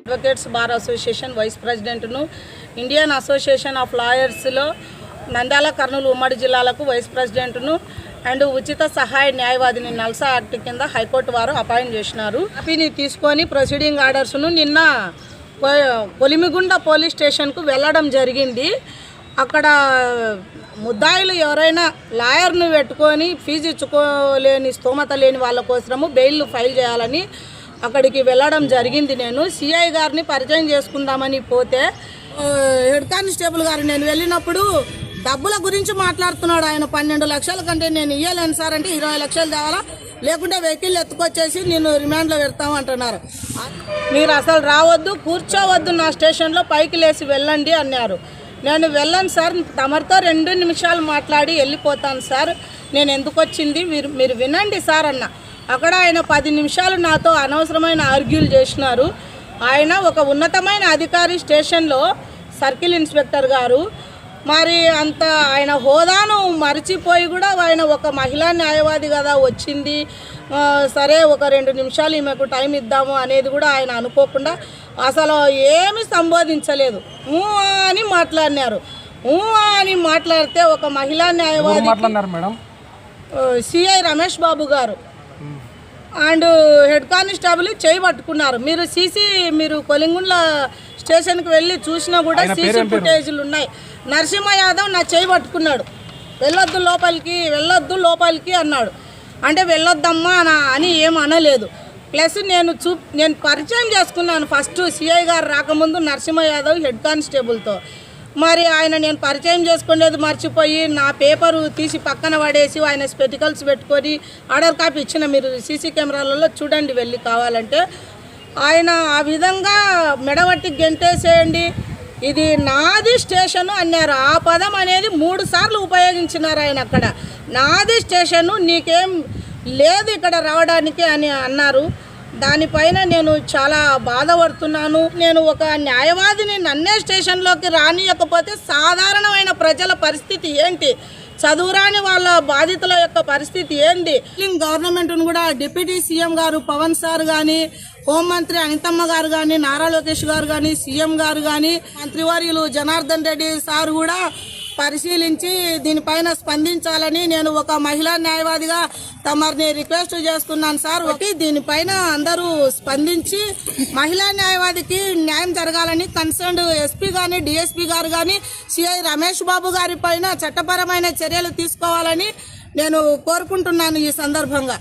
Advocates bar association vice ప్రెసిడెంట్ను Indian association of లాయర్స్లో నంద్యాల కర్నూలు ఉమ్మడి జిల్లాలకు వైస్ ప్రెసిడెంట్ను అండ్ ఉచిత సహాయ న్యాయవాదిని నల్సా యాక్ట్ కింద హైకోర్టు వారు అపాయింట్ చేసినారు. కాపీని తీసుకొని ప్రొసీడింగ్ ఆర్డర్స్ను నిన్న కొ- కొలిమిగుండ పోలీస్ స్టేషన్కు వెళ్ళడం జరిగింది. అక్కడ ముద్దాయిలు ఎవరైనా లాయర్ను పెట్టుకొని ఫీజు ఇచ్చుకోలేని స్తోమత లేని వాళ్ళ కోసము బెయిల్ ఫైల్ చేయాలని అక్కడికి వెళ్ళడం జరిగింది నేను. సిఐ గారిని పరిచయం చేసుకుందామని పోతే హెడ్ కానిస్టేబుల్ గారు నేను వెళ్ళినప్పుడు డబ్బుల గురించి మాట్లాడుతున్నాడు ఆయన. పన్నెండు లక్షల కంటే నేను ఇయ్యలేను సార్ అంటే ఇరవై లక్షలు తేవాలా? లేకుంటే వెహికల్ ఎత్తుకొచ్చేసి నేను రిమాండ్లో పెడతాం అంటున్నారు. మీరు అసలు రావద్దు కూర్చోవద్దు నా స్టేషన్లో పైకి లేచి వెళ్ళండి అన్నారు. నేను వెళ్ళను సార్. తమరితో రెండు నిమిషాలు మాట్లాడి వెళ్ళిపోతాను సార్. నేను ఎందుకు వచ్చింది? మీరు మీరు వినండి సార్ అన్న. అక్కడ ఆయన పది నిమిషాలు నాతో అనవసరమైన ఆర్గ్యూలు చేసినారు. ఆయన ఒక ఉన్నతమైన అధికారి స్టేషన్లో సర్కిల్ ఇన్స్పెక్టర్ గారు. మరి అంత ఆయన హోదాను మరిచిపోయి కూడా ఆయన ఒక మహిళా న్యాయవాది కదా వచ్చింది. సరే ఒక రెండు నిమిషాలు ఈమెకు టైం ఇద్దాము అనేది కూడా ఆయన అనుకోకుండా అసలు ఏమి సంబోధించలేదు. ఊ అని మాట్లాడినారు. ఊ అని మాట్లాడితే ఒక మహిళా న్యాయవాది సిఐ రమేష్ బాబు గారు. అండ్ హెడ్ కానిస్టేబుల్ చేయి పట్టుకున్నారు. మీరు సీసీ మీరు కొలింగుండ్ల స్టేషన్కి వెళ్ళి చూసినా కూడా సీసీ ఫుటేజ్లు ఉన్నాయి. నరసింహ యాదవ్ నా చేయి పట్టుకున్నాడు. వెళ్ళొద్దు లోపలికి వెళ్ళొద్దు లోపలికి అన్నాడు. అంటే వెళ్ళొద్దమ్మా అని ఏం అనలేదు. ప్లస్ నేను చూ నేను పరిచయం చేసుకున్నాను ఫస్ట్ సిఐ గారు రాకముందు నరసింహ యాదవ్ హెడ్ కానిస్టేబుల్తో. మరి ఆయన నేను పరిచయం చేసుకునేది మర్చిపోయి నా పేపరు తీసి పక్కన పడేసి ఆయన స్పెటికల్స్ పెట్టుకొని ఆర్డర్ కాపీ ఇచ్చిన మీరు సీసీ కెమెరాలలో చూడండి వెళ్ళి కావాలంటే. ఆయన ఆ విధంగా మెడవట్టి గెంటేసేయండి. ఇది నాది స్టేషను అన్నారు. ఆ పదం అనేది మూడు సార్లు ఉపయోగించినారు ఆయన అక్కడ. నాది స్టేషను నీకేం లేదు ఇక్కడ రావడానికి అని అన్నారు. దానిపైన నేను చాలా బాధపడుతున్నాను. నేను ఒక న్యాయవాదిని నన్నే స్టేషన్లోకి రానియకపోతే సాధారణమైన ప్రజల పరిస్థితి ఏంటి? చదువురాని వాళ్ళ బాధితుల యొక్క పరిస్థితి ఏంది గవర్నమెంట్ను కూడా డిప్యూటీ సీఎం గారు పవన్ సార్ కానీ హోంమంత్రి అనితమ్మ గారు కానీ నారా లోకేష్ గారు కానీ సీఎం గారు కానీ మంత్రివర్యులు జనార్దన్ రెడ్డి సార్ కూడా పరిశీలించి దీనిపైన స్పందించాలని నేను ఒక మహిళా న్యాయవాదిగా తమరిని రిక్వెస్ట్ చేస్తున్నాను సార్. ఒకటి దీనిపైన అందరూ స్పందించి మహిళా న్యాయవాదికి న్యాయం జరగాలని కన్సర్న్ ఎస్పీ కానీ డిఎస్పీ గారు కానీ సిఐ రమేష్ బాబు గారి పైన చట్టపరమైన చర్యలు తీసుకోవాలని నేను కోరుకుంటున్నాను ఈ సందర్భంగా.